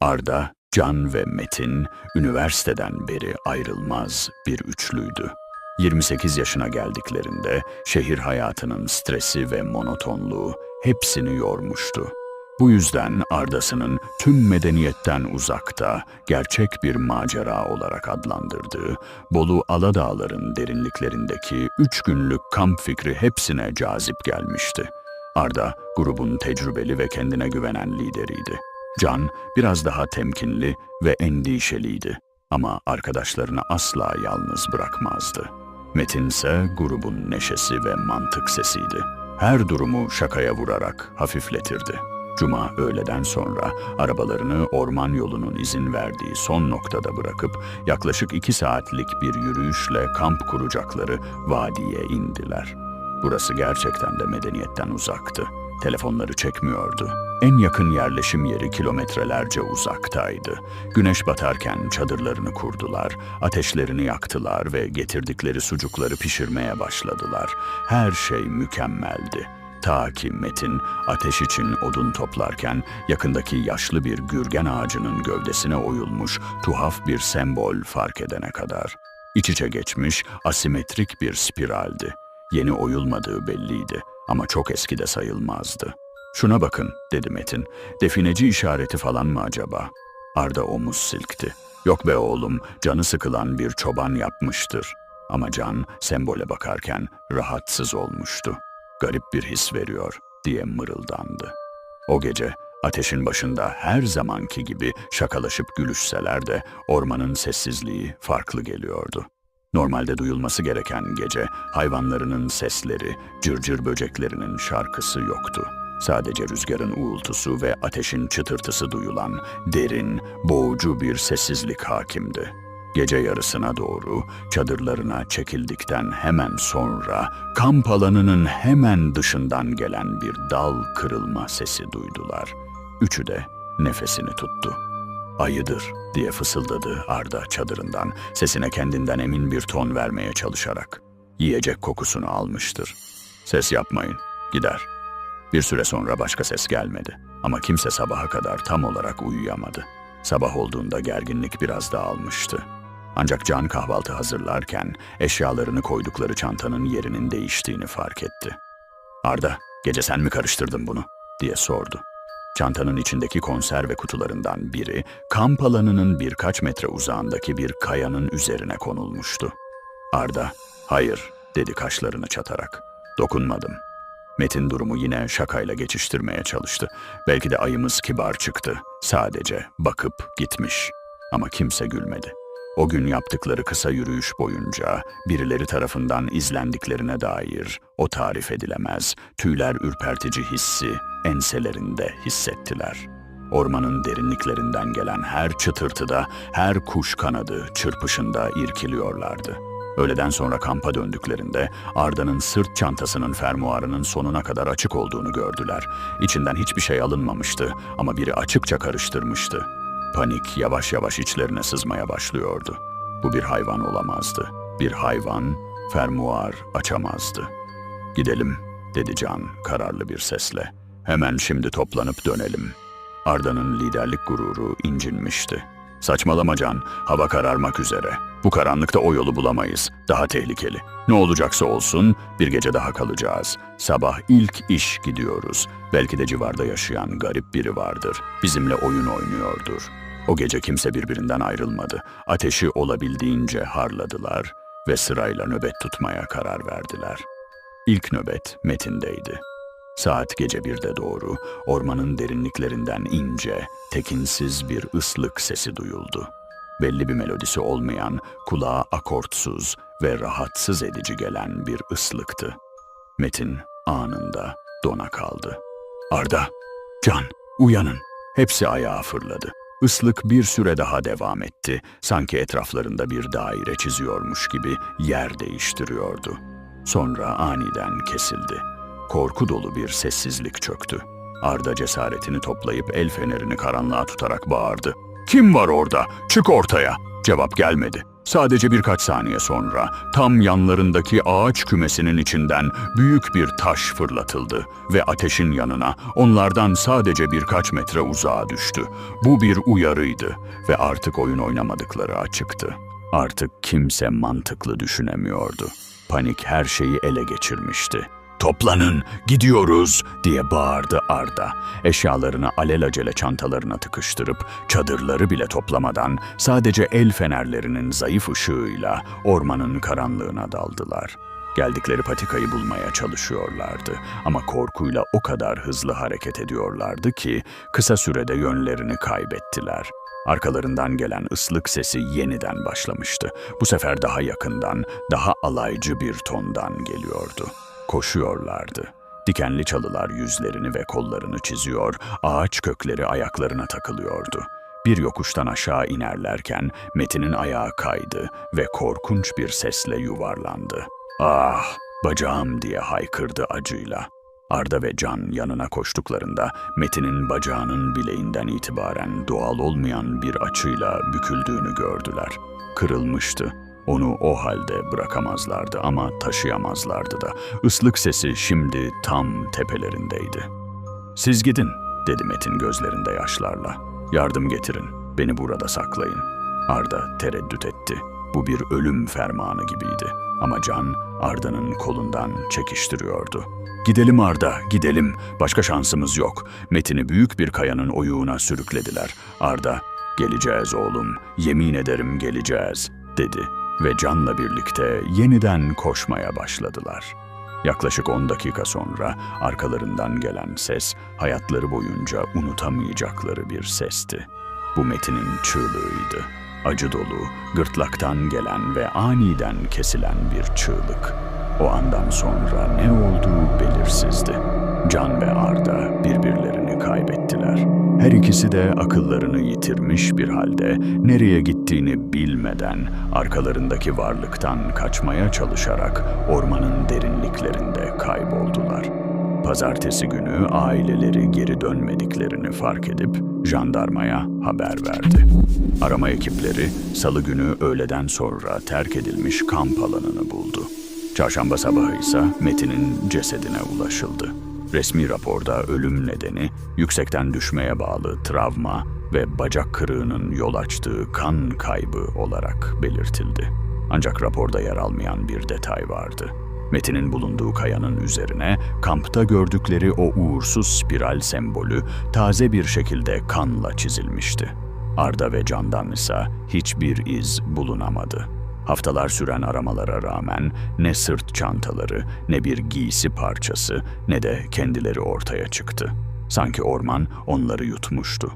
Arda, Can ve Metin üniversiteden beri ayrılmaz bir üçlüydü. 28 yaşına geldiklerinde şehir hayatının stresi ve monotonluğu hepsini yormuştu. Bu yüzden Arda'sının tüm medeniyetten uzakta, gerçek bir macera olarak adlandırdığı Bolu Aladağların derinliklerindeki üç günlük kamp fikri hepsine cazip gelmişti. Arda, grubun tecrübeli ve kendine güvenen lideriydi. Can, biraz daha temkinli ve endişeliydi ama arkadaşlarını asla yalnız bırakmazdı. Metin ise grubun neşesi ve mantık sesiydi. Her durumu şakaya vurarak hafifletirdi. Cuma öğleden sonra arabalarını orman yolunun izin verdiği son noktada bırakıp yaklaşık iki saatlik bir yürüyüşle kamp kuracakları vadiye indiler. Burası gerçekten de medeniyetten uzaktı. Telefonları çekmiyordu. En yakın yerleşim yeri kilometrelerce uzaktaydı. Güneş batarken çadırlarını kurdular, ateşlerini yaktılar ve getirdikleri sucukları pişirmeye başladılar. Her şey mükemmeldi. Ta ki Metin ateş için odun toplarken yakındaki yaşlı bir gürgen ağacının gövdesine oyulmuş tuhaf bir sembol fark edene kadar. İç içe geçmiş asimetrik bir spiraldi. Yeni oyulmadığı belliydi ama çok eski de sayılmazdı. Şuna bakın dedi Metin. Defineci işareti falan mı acaba? Arda omuz silkti. Yok be oğlum canı sıkılan bir çoban yapmıştır. Ama Can sembole bakarken rahatsız olmuştu garip bir his veriyor diye mırıldandı. O gece ateşin başında her zamanki gibi şakalaşıp gülüşseler de ormanın sessizliği farklı geliyordu. Normalde duyulması gereken gece hayvanlarının sesleri, cırcır böceklerinin şarkısı yoktu. Sadece rüzgarın uğultusu ve ateşin çıtırtısı duyulan derin, boğucu bir sessizlik hakimdi. Gece yarısına doğru çadırlarına çekildikten hemen sonra kamp alanının hemen dışından gelen bir dal kırılma sesi duydular. Üçü de nefesini tuttu. Ayıdır diye fısıldadı Arda çadırından sesine kendinden emin bir ton vermeye çalışarak. Yiyecek kokusunu almıştır. Ses yapmayın, gider. Bir süre sonra başka ses gelmedi ama kimse sabaha kadar tam olarak uyuyamadı. Sabah olduğunda gerginlik biraz dağılmıştı. Ancak Can kahvaltı hazırlarken eşyalarını koydukları çantanın yerinin değiştiğini fark etti. Arda, gece sen mi karıştırdın bunu? diye sordu. Çantanın içindeki konserve kutularından biri kamp alanının birkaç metre uzağındaki bir kayanın üzerine konulmuştu. Arda, hayır dedi kaşlarını çatarak. Dokunmadım. Metin durumu yine şakayla geçiştirmeye çalıştı. Belki de ayımız kibar çıktı. Sadece bakıp gitmiş. Ama kimse gülmedi. O gün yaptıkları kısa yürüyüş boyunca birileri tarafından izlendiklerine dair o tarif edilemez, tüyler ürpertici hissi enselerinde hissettiler. Ormanın derinliklerinden gelen her çıtırtıda, her kuş kanadı çırpışında irkiliyorlardı. Öğleden sonra kampa döndüklerinde Arda'nın sırt çantasının fermuarının sonuna kadar açık olduğunu gördüler. İçinden hiçbir şey alınmamıştı ama biri açıkça karıştırmıştı. Panik yavaş yavaş içlerine sızmaya başlıyordu. Bu bir hayvan olamazdı. Bir hayvan fermuar açamazdı. Gidelim, dedi Can kararlı bir sesle. Hemen şimdi toplanıp dönelim. Arda'nın liderlik gururu incinmişti. Saçmalama Can, hava kararmak üzere. Bu karanlıkta o yolu bulamayız. Daha tehlikeli. Ne olacaksa olsun bir gece daha kalacağız. Sabah ilk iş gidiyoruz. Belki de civarda yaşayan garip biri vardır. Bizimle oyun oynuyordur. O gece kimse birbirinden ayrılmadı. Ateşi olabildiğince harladılar ve sırayla nöbet tutmaya karar verdiler. İlk nöbet Metin'deydi. Saat gece birde doğru ormanın derinliklerinden ince, tekinsiz bir ıslık sesi duyuldu. Belli bir melodisi olmayan, kulağa akortsuz ve rahatsız edici gelen bir ıslıktı. Metin anında dona kaldı. Arda, Can, uyanın. Hepsi ayağa fırladı. Islık bir süre daha devam etti. Sanki etraflarında bir daire çiziyormuş gibi yer değiştiriyordu. Sonra aniden kesildi. Korku dolu bir sessizlik çöktü. Arda cesaretini toplayıp el fenerini karanlığa tutarak bağırdı. Kim var orada? Çık ortaya. Cevap gelmedi. Sadece birkaç saniye sonra tam yanlarındaki ağaç kümesinin içinden büyük bir taş fırlatıldı ve ateşin yanına onlardan sadece birkaç metre uzağa düştü. Bu bir uyarıydı ve artık oyun oynamadıkları açıktı. Artık kimse mantıklı düşünemiyordu. Panik her şeyi ele geçirmişti. Toplanın, gidiyoruz diye bağırdı Arda. Eşyalarını alelacele çantalarına tıkıştırıp çadırları bile toplamadan sadece el fenerlerinin zayıf ışığıyla ormanın karanlığına daldılar. Geldikleri patikayı bulmaya çalışıyorlardı ama korkuyla o kadar hızlı hareket ediyorlardı ki kısa sürede yönlerini kaybettiler. Arkalarından gelen ıslık sesi yeniden başlamıştı. Bu sefer daha yakından, daha alaycı bir tondan geliyordu. Koşuyorlardı. Dikenli çalılar yüzlerini ve kollarını çiziyor, ağaç kökleri ayaklarına takılıyordu. Bir yokuştan aşağı inerlerken Metin'in ayağı kaydı ve korkunç bir sesle yuvarlandı. Ah, bacağım diye haykırdı acıyla. Arda ve Can yanına koştuklarında Metin'in bacağının bileğinden itibaren doğal olmayan bir açıyla büküldüğünü gördüler. Kırılmıştı. Onu o halde bırakamazlardı ama taşıyamazlardı da. Islık sesi şimdi tam tepelerindeydi. Siz gidin, dedi Metin gözlerinde yaşlarla. Yardım getirin, beni burada saklayın. Arda tereddüt etti. Bu bir ölüm fermanı gibiydi. Ama Can, Arda'nın kolundan çekiştiriyordu. Gidelim Arda, gidelim. Başka şansımız yok. Metin'i büyük bir kayanın oyuğuna sürüklediler. Arda, geleceğiz oğlum, yemin ederim geleceğiz, dedi ve Can'la birlikte yeniden koşmaya başladılar. Yaklaşık 10 dakika sonra arkalarından gelen ses hayatları boyunca unutamayacakları bir sesti. Bu Metin'in çığlığıydı. Acı dolu, gırtlaktan gelen ve aniden kesilen bir çığlık. O andan sonra ne olduğu belirsizdi. Can ve Arda birbirlerini kaybettiler. Her ikisi de akıllarını yitirmiş bir halde nereye gittiğini bilmeden arkalarındaki varlıktan kaçmaya çalışarak ormanın derinliklerinde kayboldular. Pazartesi günü aileleri geri dönmediklerini fark edip jandarmaya haber verdi. Arama ekipleri salı günü öğleden sonra terk edilmiş kamp alanını buldu. Çarşamba sabahı ise Metin'in cesedine ulaşıldı. Resmi raporda ölüm nedeni yüksekten düşmeye bağlı travma ve bacak kırığının yol açtığı kan kaybı olarak belirtildi. Ancak raporda yer almayan bir detay vardı. Metin'in bulunduğu kayanın üzerine kampta gördükleri o uğursuz spiral sembolü taze bir şekilde kanla çizilmişti. Arda ve Can'dan ise hiçbir iz bulunamadı. Haftalar süren aramalara rağmen ne sırt çantaları, ne bir giysi parçası, ne de kendileri ortaya çıktı. Sanki orman onları yutmuştu.